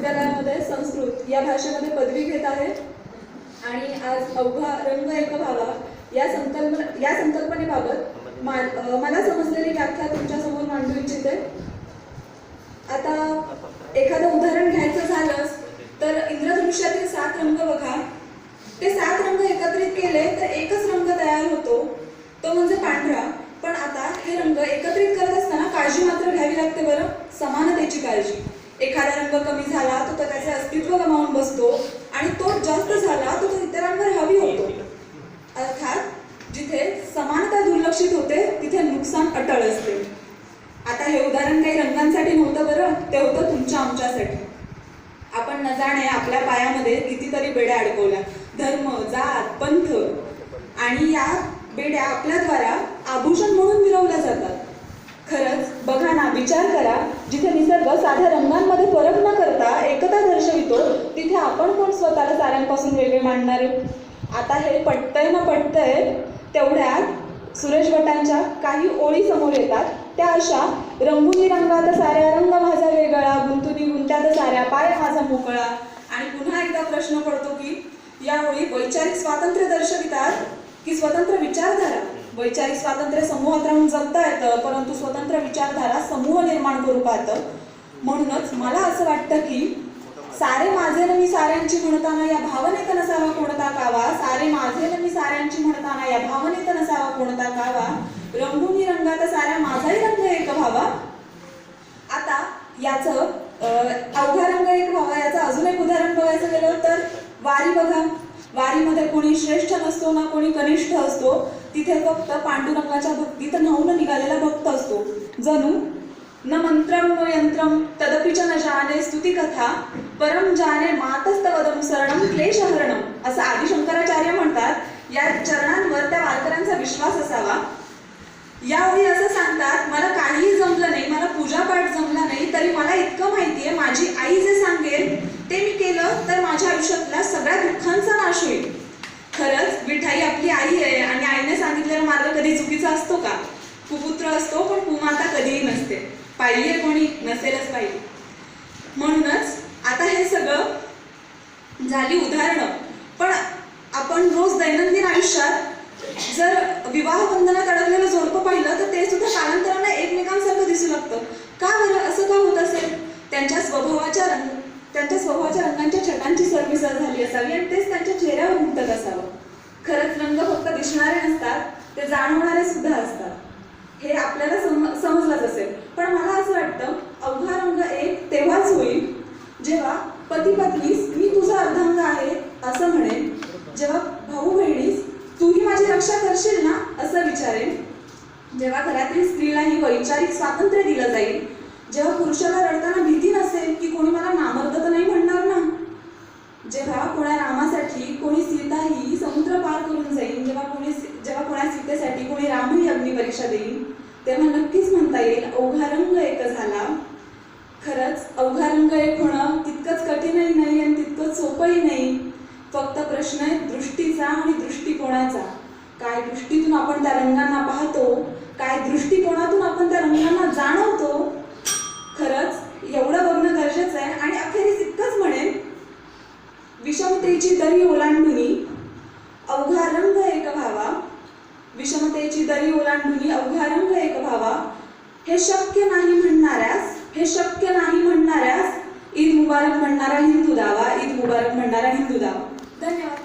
महाविद्यालयामध्ये संस्कृत या भाषेमध्ये पदवी घेत आहे. आणि आज अवघा रंग एक भावा या संकल्पना या संकल्पनेबाबत मा मला समजलेली व्याख्या तुमच्यासमोर मांडू इच्छिते. आता एखादं उदाहरण घ्यायचं झालंच तर इंद्रधनुष्यातील सात रंग बघा. ते सात रंग एकत्रित केले तर एकच रंग तयार होतो. तो म्हणजे पांढरा. पण आता हे रंग एकत्रित करत असताना काळजी मात्र घ्यावी लागते बरं. समानतेची काळजी. एखादा रंग कमी झाला तर तो त्याचे अस्तित्व गमावून बसतो आणि तो जास्त झाला तर तो इतरांवर हवी होतो. अर्थात जिथे समानता दुर्लक्षित होते तिथे नुकसान अटळ असते. आता हे उदाहरण काही रंगांसाठी नव्हतं बरं ते होतं तुमच्या आमच्यासाठी. आपण न जाणे आपल्या पायामध्ये कितीतरी बेड्या अडकवल्या. धर्म जात पंथ आणि या बेड्या आपल्याद्वारा आभूषण म्हणून मिरवल्या जातात. खरंच बघा ना विचार करा जिथे निसर्ग साध्या रंगांमध्ये फरक न करता एकता दर्शवितो तिथे आपण कोण स्वतःला साऱ्यांपासून वेगळे मांडणारे आता हे पटतंय ना पटतंय तेवढ्यात सुरेश भटांच्या काही ओळी समोर येतात. त्या अशा रंगुनी रंगात साऱ्या रंग माझा वेगळा गुंतुनी गुंत्यात साऱ्या पाय माझा मोकळा. आणि पुन्हा एकदा प्रश्न पडतो की या ओळी वैचारिक स्वातंत्र्य दर्शवितात की स्वतंत्र विचारधारा? वैचारिक स्वातंत्र्य समूहात राहून जगता येतं परंतु स्वतंत्र विचारधारा समूह निर्माण करू पाहतं. म्हणूनच मला असं वाटतं की सारे माझे न मी साऱ्यांची म्हणताना या भावनेत नसावा कोणता कावा. सारे माझे न मी साऱ्यांची म्हणताना या भावनेत नसावा कोणता कावा. रंगुनी रंगात साऱ्या माझाही रंग एक व्हावा. आता याचं अवघा रंग एक व्हावा याचं अजून एक उदाहरण बघायचं गेलं तर वारी बघा. वारीमध्ये कोणी श्रेष्ठ नसतो ना कोणी कनिष्ठ असतो. तिथे फक्त पांडुरंगाच्या भक्तीत न्हावून निघालेला भक्त असतो. जणू न मंत्रम नो यंत्रम तदपि च न जाने स्तुती कथा परम जाने मातस्तवदनुसरणम क्लेशहरणम असं आदि शंकराचार्य म्हणतात. या चरणांवर त्या वारकऱ्यांचा विश्वास असावा. यावेळी असं सांगतात मला काही जमलं नाही मला पूजापाठ जमला नाही तरी मला इतकं माहितीये माझी आई जे सांगेल ते मी केलं तर माझ्या आयुष्यातल्या सगळ्या दुःखांचा नाश होईल खरंच विठाई आपली आई आहे आणि आईने सांगितलेला मार्ग कधी चुकीचा असतो का? कुपुत्र असतो पण कुमाता कधीही नसते. पाहिली आहे कोणी? नसेलच पाहिजे म्हणूनच आता हे सगळं झाली उदाहरणं. पण आपण रोज दैनंदिन आयुष्यात जर विवाह बंधनात अडकलेलं जोडपं पाहिलं तर ते सुद्धा कालांतरानं एकमेकांसारखं दिसू लागतं. का बरं? असं का होत असेल? त्यांच्या स्वभावाच्या रंग त्यांच्या स्वभावाच्या रंगांच्या छटांची सरमिसळ झाली असावी आणि तेच त्यांच्या चेहऱ्यावर उमटत असावं खरंच रंग फक्त दिसणारे नसतात ते जाणवणारे सुद्धा असतात. हे आपल्याला सम समजलंच असेल. पण मला असं वाटतं अवघा रंग एक तेव्हाच होईल जेव्हा पती पत्नीस मी तुझा अर्धांग आहे असं म्हणेन. जेव्हा भाऊ बहिणीस तूही माझी रक्षा करशील ना असं विचारेन. जेव्हा घरातील स्त्रीलाही वैचारिक स्वातंत्र्य दिलं जाईल जेव्हा पुरुषाला रडताना भीती नसेल की कोणी मला नामर्द तर नाही म्हणणार ना जेव्हा कोणा रामासाठी कोणी सीता ही समुद्र पार करून जाईल जेव्हा कोणी सी- जेव्हा कोणा सीतेसाठी कोणी रामही अग्निपरीक्षा देईल तेव्हा नक्कीच म्हणता येईल अवघा रंग एक झाला. खरंच अवघा रंग एक होणं तितकंच कठीणही नाही आणि तितकंच सोपंही नाही. फक्त प्रश्न आहे दृष्टीचा आणि दृष्टिकोनाचा. काय दृष्टीतून आपण त्या रंगांना पाहतो काय दृष्टिकोनातून आपण त्या रंगांना जाणवतो खरंच एवढं बघणं गरजेचं आहे. आणि अखेरीस इतकंच म्हणेन विषमतेची दरी ओलांडुनी अवघा रंग एक व्हावा. विषमतेची दरी ओलांडुनी अवघा रंग व्हावा हे शक्य नाही म्हणणाऱ्यास हे शक्य नाही म्हणणाऱ्यास ईद मुबारक म्हणणारा हिंदू दावा ईद मुबारक म्हणणारा हिंदू दावा. धन्यवाद.